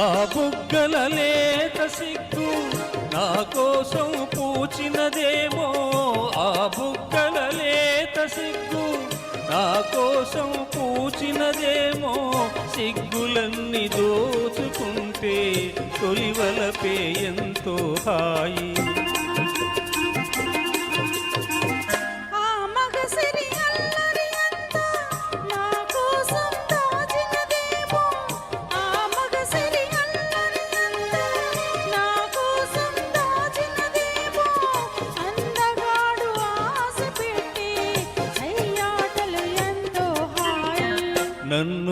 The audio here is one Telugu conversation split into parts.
ఆ బుగ్గల లేత సిగ్గు నా కోసం పూచినదేమో. ఆ బుగ్గల లేత సిగ్గు నా కోసం పూచినదేమో. సిగ్గులన్నీ దోచుకుంటే తొలివలపే ఎంతో హాయి.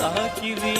తాకిరి?